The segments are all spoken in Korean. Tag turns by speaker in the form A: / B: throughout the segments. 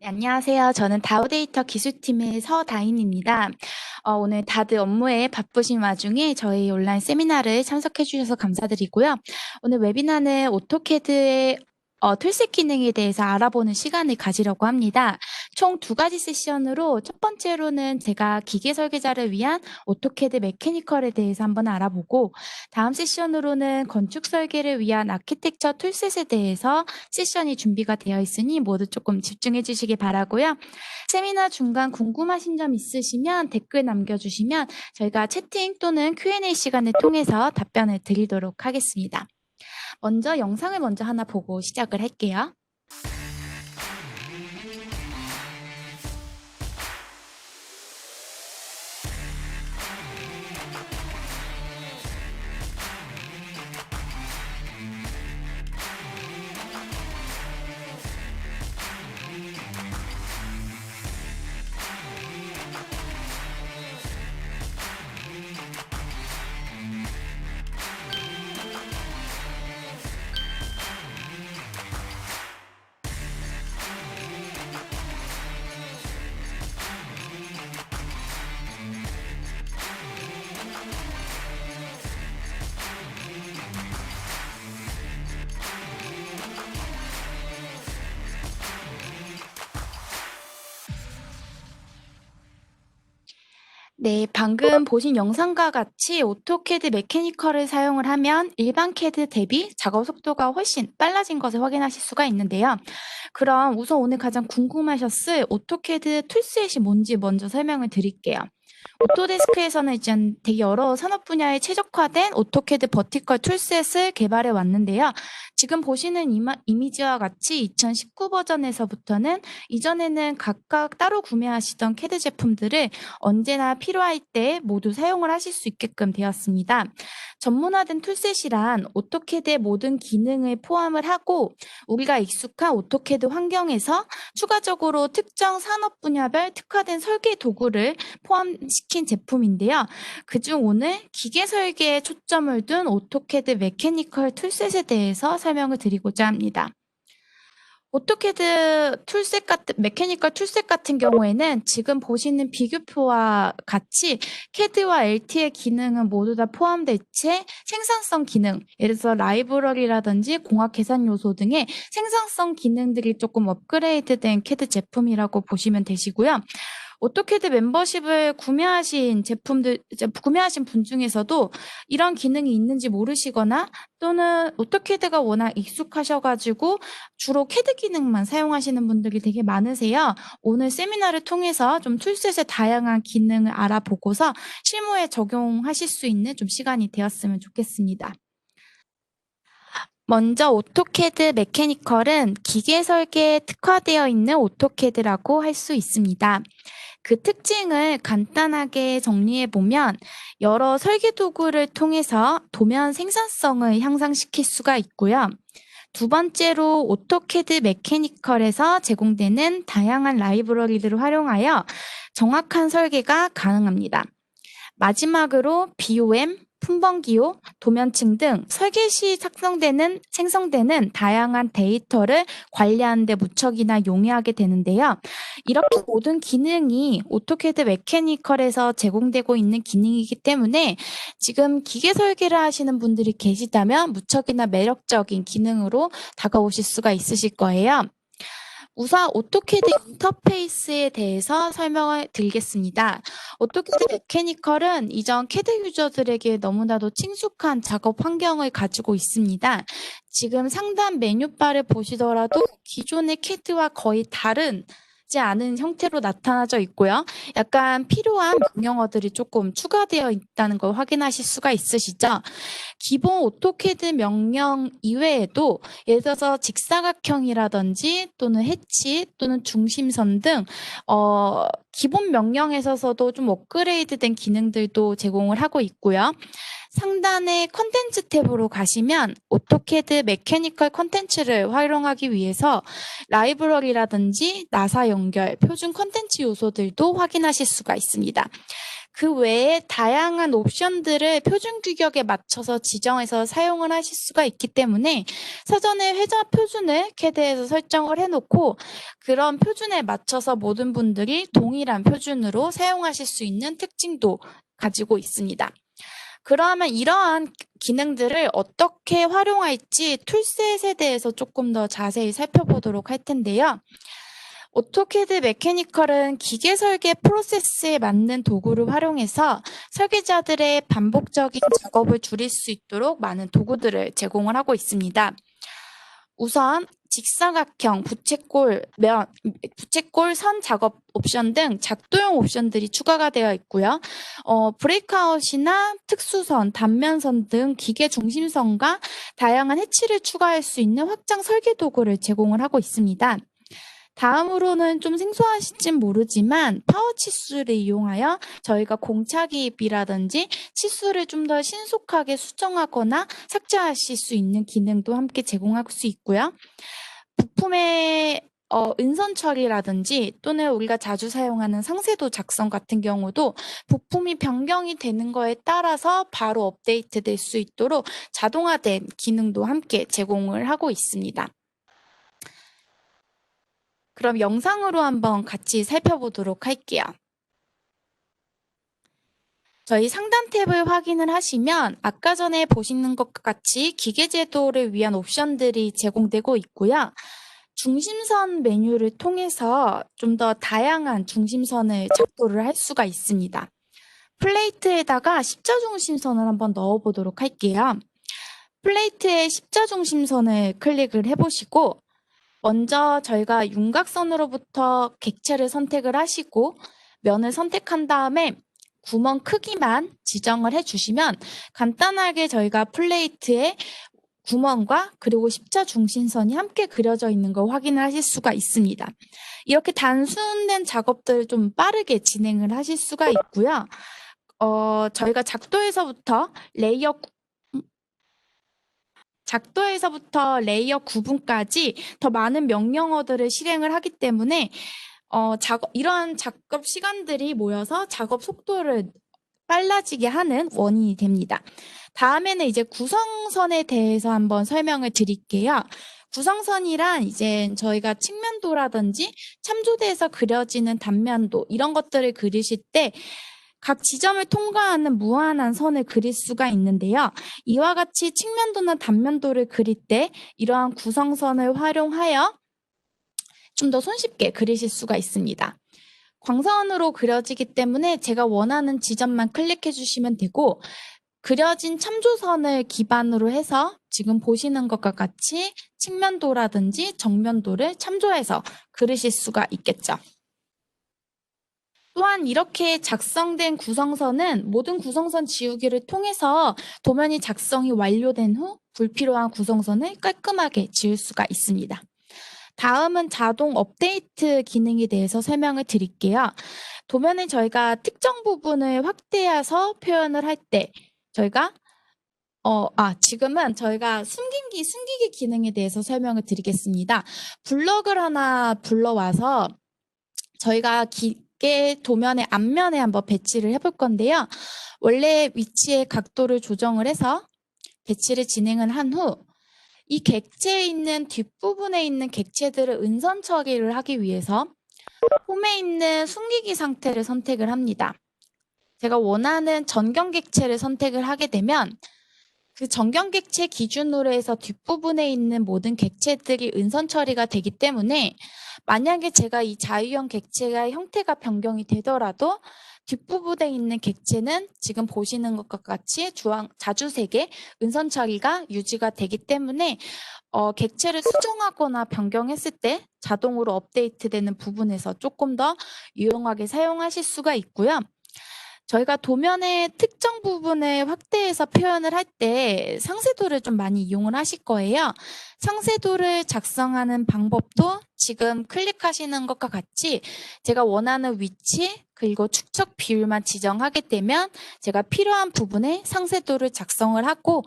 A: 네, 안녕하세요. 저는 다우데이터 기술팀의 서다인입니다. 어, 오늘 다들 업무에 바쁘신 와중에 저희 온라인 세미나를 참석해 주셔서 감사드리고요. 오늘 웨비나는 오토캐드의 어, 툴셋 기능에 대해서 알아보는 시간을 가지려고 합니다. 총 두 가지 세션으로 첫 번째로는 제가 기계 설계자를 위한 오토캐드 메케니컬에 대해서 한번 알아보고 다음 세션으로는 건축 설계를 위한 아키텍처 툴셋에 대해서 세션이 준비가 되어 있으니 모두 조금 집중해 주시기 바라고요. 세미나 중간 궁금하신 점 있으시면 댓글 남겨주시면 저희가 채팅 또는 Q&A 시간을 통해서 답변을 드리도록 하겠습니다. 먼저 영상을 먼저 하나 보고 시작을 할게요. 네, 방금 보신 영상과 같이 오토캐드 메케니컬을 사용을 하면 일반 캐드 대비 작업 속도가 훨씬 빨라진 것을 확인하실 수가 있는데요. 그럼 우선 오늘 가장 궁금하셨을 오토캐드 툴셋이 뭔지 먼저 설명을 드릴게요. 오토데스크에서는 이제 되게 여러 산업 분야에 최적화된 오토캐드 버티컬 툴셋을 개발해 왔는데요. 지금 보시는 이마, 이미지와 같이 2019 버전에서부터는 이전에는 각각 따로 구매하시던 캐드 제품들을 언제나 필요할 때 모두 사용을 하실 수 있게끔 되었습니다. 전문화된 툴셋이란 오토캐드의 모든 기능을 포함을 하고 우리가 익숙한 오토캐드 환경에서 추가적으로 특정 산업 분야별 특화된 설계 도구를 포함시 킨 제품인데요. 그중 오늘 기계 설계에 초점을 둔 오토캐드 메케니컬 툴셋에 대해서 설명을 드리고자 합니다. 오토캐드 툴셋 같은 메케니컬 툴셋 같은 경우에는 지금 보시는 비교표와 같이 캐드와 LT의 기능은 모두 다 포함된 채 생산성 기능, 예를 들어서 라이브러리라든지 공학 계산 요소 등의 생산성 기능들이 조금 업그레이드된 캐드 제품이라고 보시면 되시고요. 오토캐드 멤버십을 구매하신 제품들, 구매하신 분 중에서도 이런 기능이 있는지 모르시거나 또는 오토캐드가 워낙 익숙하셔가지고 주로 캐드 기능만 사용하시는 분들이 되게 많으세요. 오늘 세미나를 통해서 좀 툴셋의 다양한 기능을 알아보고서 실무에 적용하실 수 있는 좀 시간이 되었으면 좋겠습니다. 먼저 오토캐드 메케니컬은 기계 설계에 특화되어 있는 오토캐드라고 할 수 있습니다. 그 특징을 간단하게 정리해 보면 여러 설계 도구를 통해서 도면 생산성을 향상시킬 수가 있고요. 두 번째로 오토캐드 메케니컬에서 제공되는 다양한 라이브러리들을 활용하여 정확한 설계가 가능합니다. 마지막으로 BOM, 품번기호, 도면층 등 설계 시 작성되는 생성되는 다양한 데이터를 관리하는 데 무척이나 용이하게 되는데요. 이렇게 모든 기능이 오토캐드 메케니컬에서 제공되고 있는 기능이기 때문에 지금 기계 설계를 하시는 분들이 계시다면 무척이나 매력적인 기능으로 다가오실 수가 있으실 거예요. 우선 오토캐드 인터페이스에 대해서 설명을 드리겠습니다. 오토캐드 메케니컬은 이전 캐드 유저들에게 너무나도 친숙한 작업 환경을 가지고 있습니다. 지금 상단 메뉴바를 보시더라도 기존의 캐드와 거의 다른 지 않은 형태로 나타나져 있고요. 약간 필요한 명령어들이 조금 추가되어 있다는 걸 확인하실 수가 있으시죠? 기본 오토캐드 명령 이외에도 예를 들어서 직사각형이라든지 또는 해치 또는 중심선 등 어, 기본 명령에서도 좀 업그레이드된 기능들도 제공을 하고 있고요. 상단의 컨텐츠 탭으로 가시면 오토캐드 메케니컬 컨텐츠를 활용하기 위해서 라이브러리라든지 나사 연결, 표준 컨텐츠 요소들도 확인하실 수가 있습니다. 그 외에 다양한 옵션들을 표준 규격에 맞춰서 지정해서 사용을 하실 수가 있기 때문에 사전에 회자 표준을 캐드에서 설정을 해놓고 그런 표준에 맞춰서 모든 분들이 동일한 표준으로 사용하실 수 있는 특징도 가지고 있습니다. 그러면 이러한 기능들을 어떻게 활용할지 툴셋에 대해서 조금 더 자세히 살펴보도록 할 텐데요. 오토캐드 메케니컬은 기계 설계 프로세스에 맞는 도구를 활용해서 설계자들의 반복적인 작업을 줄일 수 있도록 많은 도구들을 제공을 하고 있습니다. 우선 직사각형, 부채꼴, 면, 부채꼴 선 작업 옵션 등 작도용 옵션들이 추가가 되어 있고요. 어, 브레이크아웃이나 특수선, 단면선 등 기계 중심선과 다양한 해치를 추가할 수 있는 확장 설계 도구를 제공을 하고 있습니다. 다음으로는 좀 생소하실진 모르지만 파워 치수를 이용하여 저희가 공차기입이라든지 치수를 좀 더 신속하게 수정하거나 삭제하실 수 있는 기능도 함께 제공할 수 있고요. 부품의 어, 은선 처리라든지 또는 우리가 자주 사용하는 상세도 작성 같은 경우도 부품이 변경이 되는 거에 따라서 바로 업데이트 될 수 있도록 자동화된 기능도 함께 제공을 하고 있습니다. 그럼 영상으로 한번 같이 살펴보도록 할게요. 저희 상단 탭을 확인을 하시면 아까 전에 보시는 것과 같이 기계 제도를 위한 옵션들이 제공되고 있고요. 중심선 메뉴를 통해서 좀 더 다양한 중심선을 작도를 할 수가 있습니다. 플레이트에다가 십자 중심선을 한번 넣어 보도록 할게요. 플레이트에 십자 중심선을 클릭을 해보시고 먼저 저희가 윤곽선으로부터 객체를 선택을 하시고 면을 선택한 다음에 구멍 크기만 지정을 해주시면 간단하게 저희가 플레이트에 구멍과 그리고 십자 중심선이 함께 그려져 있는 걸 확인을 하실 수가 있습니다. 이렇게 단순된 작업들을 좀 빠르게 진행을 하실 수가 있고요. 어, 저희가 작도에서부터 레이어 작도에서부터 레이어 구분까지 더 많은 명령어들을 실행을 하기 때문에 어, 작업, 이러한 작업 시간들이 모여서 작업 속도를 빨라지게 하는 원인이 됩니다. 다음에는 이제 구성선에 대해서 한번 설명을 드릴게요. 구성선이란 이제 저희가 측면도라든지 참조대에서 그려지는 단면도 이런 것들을 그리실 때 각 지점을 통과하는 무한한 선을 그릴 수가 있는데요. 이와 같이 측면도나 단면도를 그릴 때 이러한 구성선을 활용하여 좀 더 손쉽게 그리실 수가 있습니다. 광선으로 그려지기 때문에 제가 원하는 지점만 클릭해 주시면 되고 그려진 참조선을 기반으로 해서 지금 보시는 것과 같이 측면도라든지 정면도를 참조해서 그리실 수가 있겠죠. 또한 이렇게 작성된 구성선은 모든 구성선 지우기를 통해서 도면이 작성이 완료된 후 불필요한 구성선을 깔끔하게 지울 수가 있습니다. 다음은 자동 업데이트 기능에 대해서 설명을 드릴게요. 도면에 저희가 특정 부분을 확대해서 표현을 할 때 저희가 어, 아, 지금은 저희가 숨김기, 숨기기 기능에 대해서 설명을 드리겠습니다. 블럭을 하나 불러와서 저희가 기, 개 도면의 앞면에 한번 배치를 해볼 건데요. 원래 위치의 각도를 조정을 해서 배치를 진행을 한 후 이 객체에 있는 뒷부분에 있는 객체들을 은선 처리를 하기 위해서 홈에 있는 숨기기 상태를 선택을 합니다. 제가 원하는 전경 객체를 선택을 하게 되면 그 전경 객체 기준으로 해서 뒷부분에 있는 모든 객체들이 은선 처리가 되기 때문에 만약에 제가 이 자유형 객체가 형태가 변경이 되더라도 뒷부분에 있는 객체는 지금 보시는 것과 같이 주황, 자주색의 은선 처리가 유지가 되기 때문에 어, 객체를 수정하거나 변경했을 때 자동으로 업데이트되는 부분에서 조금 더 유용하게 사용하실 수가 있고요. 저희가 도면의 특정 부분을 확대해서 표현을 할 때 상세도를 좀 많이 이용을 하실 거예요. 상세도를 작성하는 방법도 지금 클릭하시는 것과 같이 제가 원하는 위치 그리고 축적 비율만 지정하게 되면 제가 필요한 부분에 상세도를 작성을 하고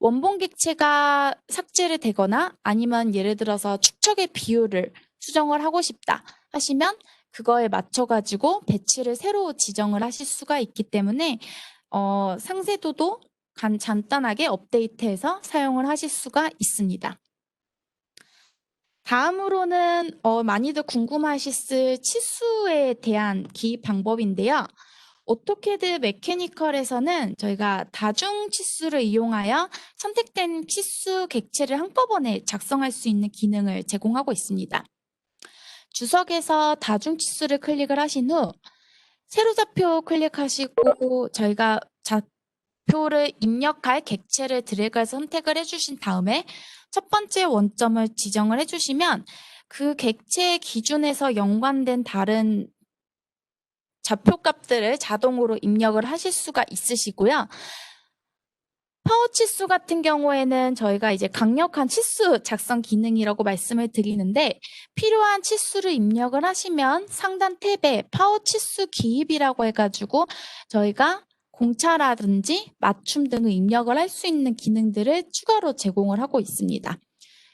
A: 원본 객체가 삭제를 되거나 아니면 예를 들어서 축적의 비율을 수정을 하고 싶다 하시면 그거에 맞춰가지고 배치를 새로 지정을 하실 수가 있기 때문에 어, 상세도도 간, 간단하게 업데이트해서 사용을 하실 수가 있습니다. 다음으로는 어, 많이들 궁금하실 치수에 대한 기입 방법인데요. 오토캐드 메케니컬에서는 저희가 다중 치수를 이용하여 선택된 치수 객체를 한꺼번에 작성할 수 있는 기능을 제공하고 있습니다. 주석에서 다중 치수를 클릭을 하신 후 세로좌표 클릭하시고 저희가 좌표를 입력할 객체를 드래그해서 선택을 해주신 다음에 첫 번째 원점을 지정을 해주시면 그 객체 기준에서 연관된 다른 좌표 값들을 자동으로 입력을 하실 수가 있으시고요. 파워 치수 같은 경우에는 저희가 이제 강력한 치수 작성 기능이라고 말씀을 드리는데 필요한 치수를 입력을 하시면 상단 탭에 파워 치수 기입이라고 해가지고 저희가 공차라든지 맞춤 등을 입력을 할 수 있는 기능들을 추가로 제공을 하고 있습니다.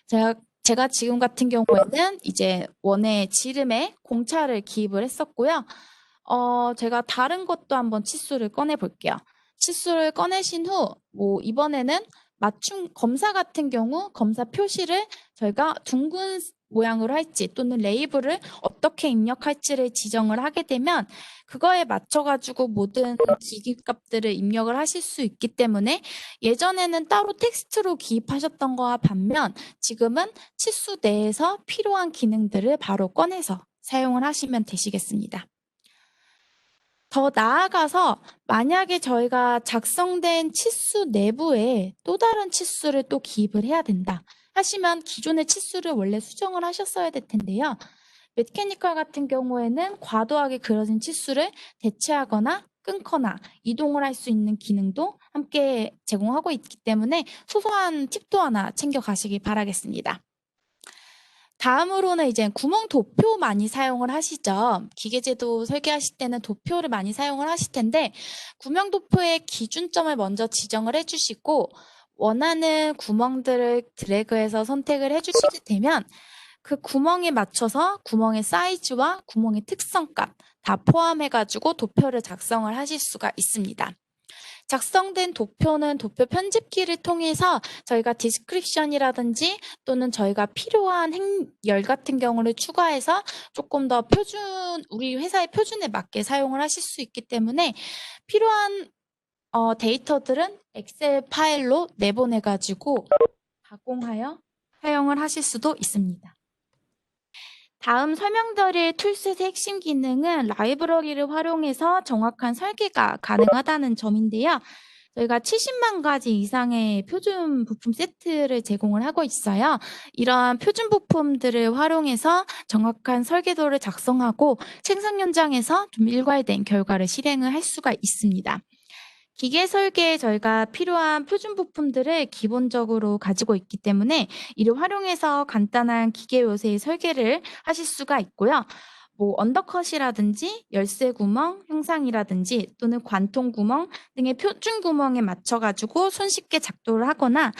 A: 제가 제가 지금 같은 경우에는 이제 원의 지름에 공차를 기입을 했었고요. 어, 제가 다른 것도 한번 치수를 꺼내 볼게요. 치수를 꺼내신 후, 뭐, 이번에는 맞춤 검사 같은 경우 검사 표시를 저희가 둥근 모양으로 할지 또는 레이블을 어떻게 입력할지를 지정을 하게 되면 그거에 맞춰가지고 모든 기기값들을 입력을 하실 수 있기 때문에 예전에는 따로 텍스트로 기입하셨던 거와 반면 지금은 치수 내에서 필요한 기능들을 바로 꺼내서 사용을 하시면 되시겠습니다. 더 나아가서 만약에 저희가 작성된 치수 내부에 또 다른 치수를 또 기입을 해야 된다 하시면 기존의 치수를 원래 수정을 하셨어야 될 텐데요. 메케니컬 같은 경우에는 과도하게 그려진 치수를 대체하거나 끊거나 이동을 할 수 있는 기능도 함께 제공하고 있기 때문에 소소한 팁도 하나 챙겨 가시기 바라겠습니다. 다음으로는 이제 구멍 도표 많이 사용을 하시죠. 기계제도 설계하실 때는 도표를 많이 사용을 하실 텐데 구멍 도표의 기준점을 먼저 지정을 해주시고 원하는 구멍들을 드래그해서 선택을 해주시게 되면 그 구멍에 맞춰서 구멍의 사이즈와 구멍의 특성값 다 포함해가지고 도표를 작성을 하실 수가 있습니다. 작성된 도표는 도표 편집기를 통해서 저희가 디스크립션이라든지 또는 저희가 필요한 행열 같은 경우를 추가해서 조금 더 표준 우리 회사의 표준에 맞게 사용을 하실 수 있기 때문에 필요한 어, 데이터들은 엑셀 파일로 내보내 가지고 가공하여 사용을 하실 수도 있습니다. 다음 설명드릴 툴셋의 핵심 기능은 라이브러리를 활용해서 정확한 설계가 가능하다는 점인데요. 저희가 70만 가지 이상의 표준 부품 세트를 제공을 하고 있어요. 이러한 표준 부품들을 활용해서 정확한 설계도를 작성하고 생산 현장에서 좀 일괄된 결과를 실행을 할 수가 있습니다. 기계 설계에 저희가 필요한 표준 부품들을 기본적으로 가지고 있기 때문에 이를 활용해서 간단한 기계 요새의 설계를 하실 수가 있고요. 뭐 언더컷이라든지 열쇠 구멍 형상이라든지 또는 관통 구멍 등의 표준 구멍에 맞춰 가지고 손쉽게 작동을 하거나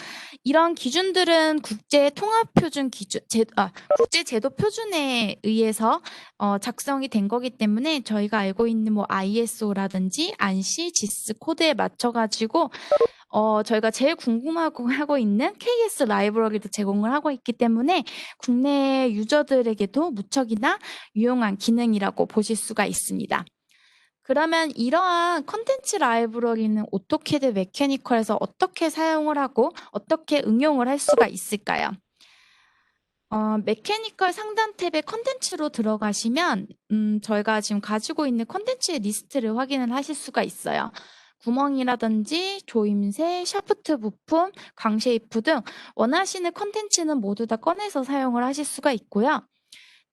A: 이런 기준들은 국제 통합 표준 기준 제, 아, 국제 제도 표준에 의해서 어, 작성이 된 거기 때문에 저희가 알고 있는 뭐 ISO라든지 안시 지스 코드에 맞춰 가지고 어, 저희가 제일 궁금하고 하고 있는 KS 라이브러리도 제공을 하고 있기 때문에 국내 유저들에게도 무척이나 유용한 기능이라고 보실 수가 있습니다. 그러면 이러한 컨텐츠 라이브러리는 오토캐드 메케니컬에서 어떻게 사용을 하고 어떻게 응용을 할 수가 있을까요? 어, 메케니컬 상단 탭에 컨텐츠로 들어가시면 음, 저희가 지금 가지고 있는 컨텐츠의 리스트를 확인을 하실 수가 있어요. 구멍이라든지 조임새, 샤프트 부품, 광쉐이프 등 원하시는 컨텐츠는 모두 다 꺼내서 사용을 하실 수가 있고요.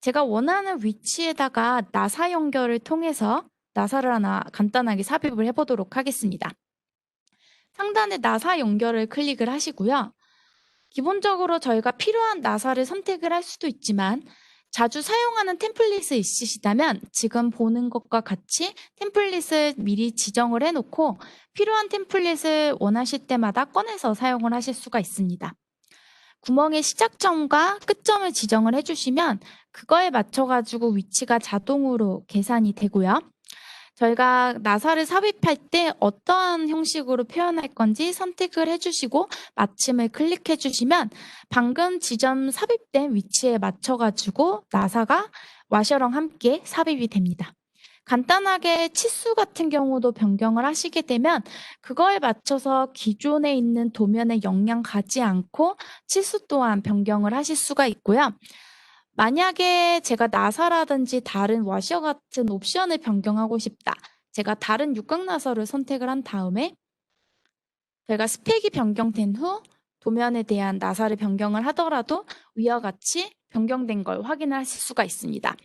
A: 제가 원하는 위치에다가 나사 연결을 통해서 나사를 하나 간단하게 삽입을 해보도록 하겠습니다. 상단에 나사 연결을 클릭을 하시고요. 기본적으로 저희가 필요한 나사를 선택을 할 수도 있지만 자주 사용하는 템플릿이 있으시다면 지금 보는 것과 같이 템플릿을 미리 지정을 해놓고 필요한 템플릿을 원하실 때마다 꺼내서 사용을 하실 수가 있습니다. 구멍의 시작점과 끝점을 지정을 해주시면 그거에 맞춰가지고 위치가 자동으로 계산이 되고요. 저희가 나사를 삽입할 때 어떠한 형식으로 표현할 건지 선택을 해주시고 마침을 클릭해 주시면 방금 지점 삽입된 위치에 맞춰가지고 나사가 와셔랑 함께 삽입이 됩니다. 간단하게 치수 같은 경우도 변경을 하시게 되면 그거에 맞춰서 기존에 있는 도면에 영향 가지 않고 치수 또한 변경을 하실 수가 있고요. 만약에 제가 나사라든지 다른 와셔 같은 옵션을 변경하고 싶다. 제가 다른 육각 나사를 선택을 한 다음에 제가 스펙이 변경된 후 도면에 대한 나사를 변경을 하더라도 위와 같이 변경된 걸 확인하실 수가 있습니다.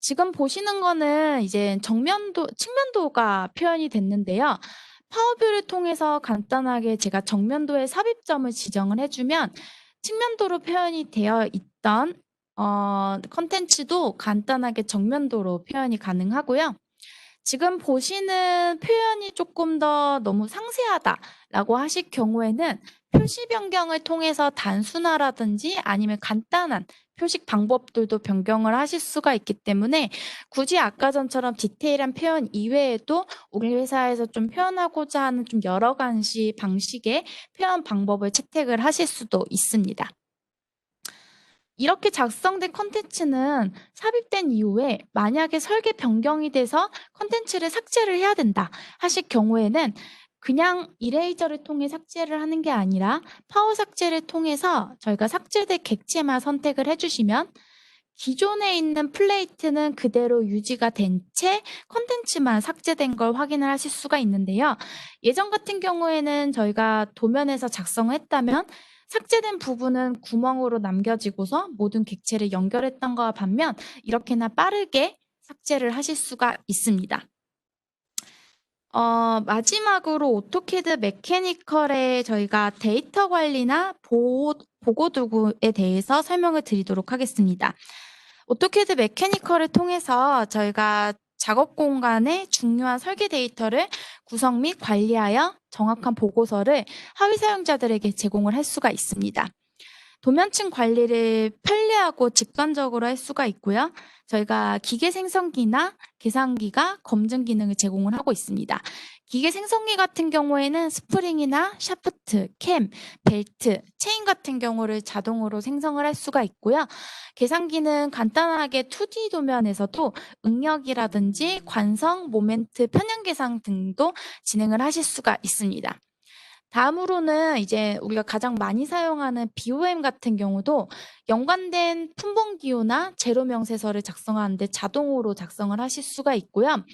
A: 지금 보시는 거는 이제 정면도, 측면도가 표현이 됐는데요. 파워뷰를 통해서 간단하게 제가 정면도의 삽입점을 지정을 해주면 측면도로 표현이 되어 있던 어, 컨텐츠도 간단하게 정면도로 표현이 가능하고요. 지금 보시는 표현이 조금 더 너무 상세하다라고 하실 경우에는 표시 변경을 통해서 단순화라든지 아니면 간단한 표식 방법들도 변경을 하실 수가 있기 때문에 굳이 아까 전처럼 디테일한 표현 이외에도 우리 회사에서 좀 표현하고자 하는 좀 여러 가지 방식의 표현 방법을 채택을 하실 수도 있습니다. 이렇게 작성된 컨텐츠는 삽입된 이후에 만약에 설계 변경이 돼서 컨텐츠를 삭제를 해야 된다 하실 경우에는 그냥 이레이저를 통해 삭제를 하는 게 아니라 파워 삭제를 통해서 저희가 삭제될 객체만 선택을 해주시면 기존에 있는 플레이트는 그대로 유지가 된 채 컨텐츠만 삭제된 걸 확인을 하실 수가 있는데요. 예전 같은 경우에는 저희가 도면에서 작성을 했다면 삭제된 부분은 구멍으로 남겨지고서 모든 객체를 연결했던 것과 반면 이렇게나 빠르게 삭제를 하실 수가 있습니다. 어, 마지막으로 오토캐드 메케니컬의 저희가 데이터 관리나 보호, 보고 도구에 대해서 설명을 드리도록 하겠습니다. 오토캐드 메케니컬을 통해서 저희가 작업 공간의 중요한 설계 데이터를 구성 및 관리하여 정확한 보고서를 하위 사용자들에게 제공을 할 수가 있습니다. 도면층 관리를 편리하고 직관적으로 할 수가 있고요. 저희가 기계 생성기나 계산기가 검증 기능을 제공을 하고 있습니다. 기계 생성기 같은 경우에는 스프링이나 샤프트, 캠, 벨트, 체인 같은 경우를 자동으로 생성을 할 수가 있고요. 계산기는 간단하게 2D 도면에서도 응력이라든지 관성, 모멘트, 편향 계산 등도 진행을 하실 수가 있습니다. 다음으로는 이제 우리가 가장 많이 사용하는 BOM 같은 경우도 연관된 품봉 기호나 제로 명세서를 작성하는데 자동으로 작성을 하실 수가 있고요.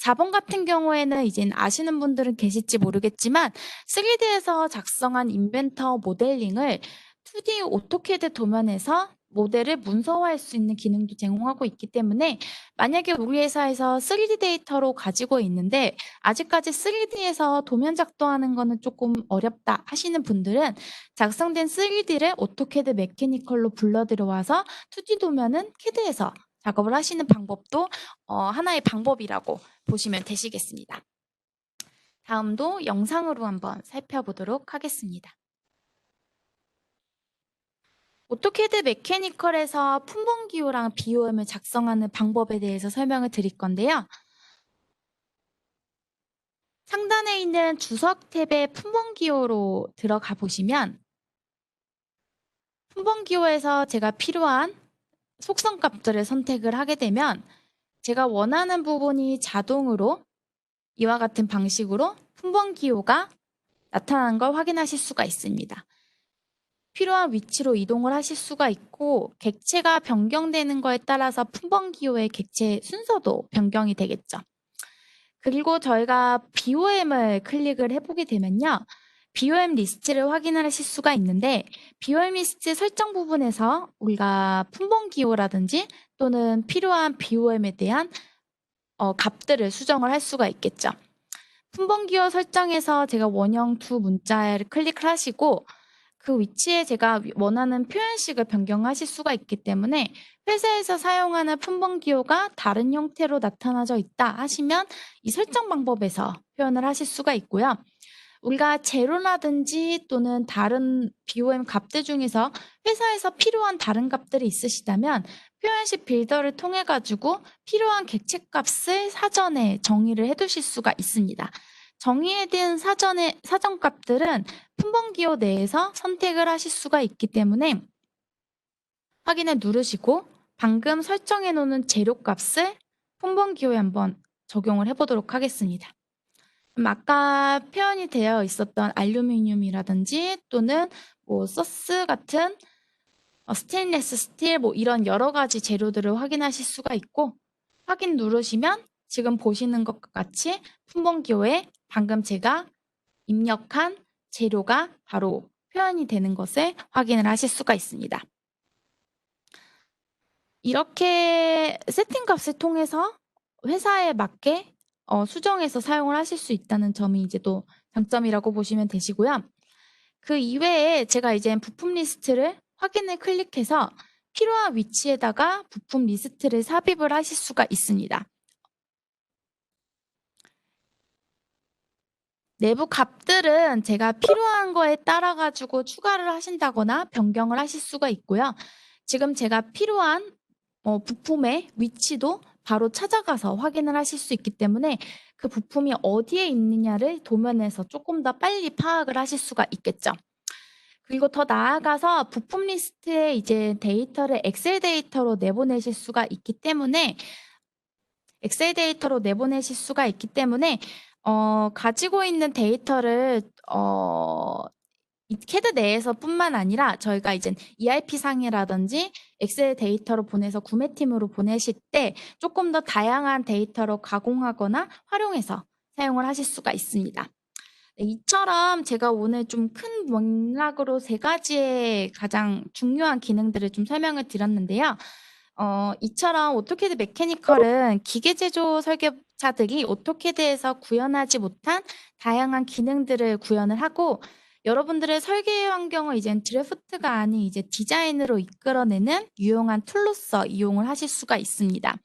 A: 4번 같은 경우에는 이제 아시는 분들은 계실지 모르겠지만 3D에서 작성한 인벤터 모델링을 2D 오토캐드 도면에서 모델을 문서화할 수 있는 기능도 제공하고 있기 때문에 만약에 우리 회사에서 3D 데이터로 가지고 있는데 아직까지 3D에서 도면 작동하는 거는 조금 어렵다 하시는 분들은 작성된 3D를 오토캐드 메케니컬로 불러 들여와서 2D 도면은 캐드에서 작업을 하시는 방법도 어, 하나의 방법이라고 보시면 되시겠습니다. 다음도 영상으로 한번 살펴보도록 하겠습니다. 오토캐드 메케니컬에서 품봉기호랑 BOM을 작성하는 방법에 대해서 설명을 드릴 건데요. 상단에 있는 주석 탭의 품봉기호로 들어가 보시면 품봉기호에서 제가 필요한 속성 값들을 선택을 하게 되면 제가 원하는 부분이 자동으로 이와 같은 방식으로 품봉기호가 나타나는 걸 확인하실 수가 있습니다. 필요한 위치로 이동을 하실 수가 있고 객체가 변경되는 거에 따라서 품번 기호의 객체 순서도 변경이 되겠죠. 그리고 저희가 BOM을 클릭을 해보게 되면요. BOM 리스트를 확인하실 수가 있는데 BOM 리스트 설정 부분에서 우리가 품번 기호라든지 또는 필요한 BOM에 대한 어, 값들을 수정을 할 수가 있겠죠. 품번 기호 설정에서 제가 원형 두 문자를 클릭을 하시고 그 위치에 제가 원하는 표현식을 변경하실 수가 있기 때문에 회사에서 사용하는 품번 기호가 다른 형태로 나타나져 있다 하시면 이 설정 방법에서 표현을 하실 수가 있고요. 우리가 제로라든지 또는 다른 BOM 값들 중에서 회사에서 필요한 다른 값들이 있으시다면 표현식 빌더를 통해 가지고 필요한 객체 값을 사전에 정의를 해 두실 수가 있습니다. 대한 사전의 사전 값들은 품번기호 내에서 선택을 하실 수가 있기 때문에 확인을 누르시고 방금 설정해 놓은 재료 값을 품번기호에 한번 적용을 해 보도록 하겠습니다. 아까 표현이 되어 있었던 알루미늄이라든지 또는 뭐 서스 같은 어, 스테인레스 스틸 뭐 이런 여러 가지 재료들을 확인하실 수가 있고 확인 누르시면 지금 보시는 것과 같이 품번기호에 방금 제가 입력한 재료가 바로 표현이 되는 것을 확인을 하실 수가 있습니다. 이렇게 세팅 값을 통해서 회사에 맞게 어, 수정해서 사용을 하실 수 있다는 점이 이제 또 장점이라고 보시면 되시고요. 그 이외에 제가 이제 부품 리스트를 확인을 클릭해서 필요한 위치에다가 부품 리스트를 삽입을 하실 수가 있습니다. 내부 값들은 제가 필요한 거에 따라 가지고 추가를 하신다거나 변경을 하실 수가 있고요. 지금 제가 필요한 어, 부품의 위치도 바로 찾아가서 확인을 하실 수 있기 때문에 그 부품이 어디에 있느냐를 도면에서 조금 더 빨리 파악을 하실 수가 있겠죠. 그리고 더 나아가서 부품 리스트에 이제 데이터를 엑셀 데이터로 내보내실 수가 있기 때문에 엑셀 데이터로 내보내실 수가 있기 때문에 어, 가지고 있는 데이터를 어, 이 캐드 내에서뿐만 아니라 저희가 이제 ERP 상이라든지 엑셀 데이터로 보내서 구매팀으로 보내실 때 조금 더 다양한 데이터로 가공하거나 활용해서 사용을 하실 수가 있습니다. 네, 이처럼 제가 오늘 좀 큰 맥락으로 세 가지의 가장 중요한 기능들을 좀 설명을 드렸는데요. 어, 이처럼 오토캐드 메케니컬은 기계 제조 설계자들이 오토캐드에서 구현하지 못한 다양한 기능들을 구현을 하고 여러분들의 설계 환경을 이제 드래프트가 아닌 이제 디자인으로 이끌어내는 유용한 툴로서 이용을 하실 수가 있습니다.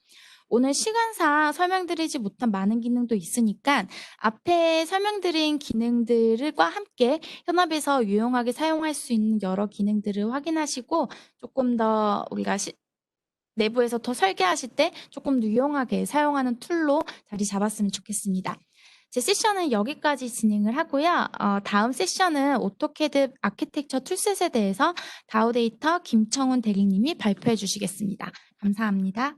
A: 오늘 시간상 설명드리지 못한 많은 기능도 있으니까 앞에 설명드린 기능들과 함께 현업에서 유용하게 사용할 수 있는 여러 기능들을 확인하시고 조금 더 우리가 시, 내부에서 더 설계하실 때 조금 더 유용하게 사용하는 툴로 자리 잡았으면 좋겠습니다. 제 세션은 여기까지 진행을 하고요. 어, 다음 세션은 오토캐드 아키텍처 툴셋에 대해서 다우데이터 김청훈 대리님이 발표해 주시겠습니다. 감사합니다.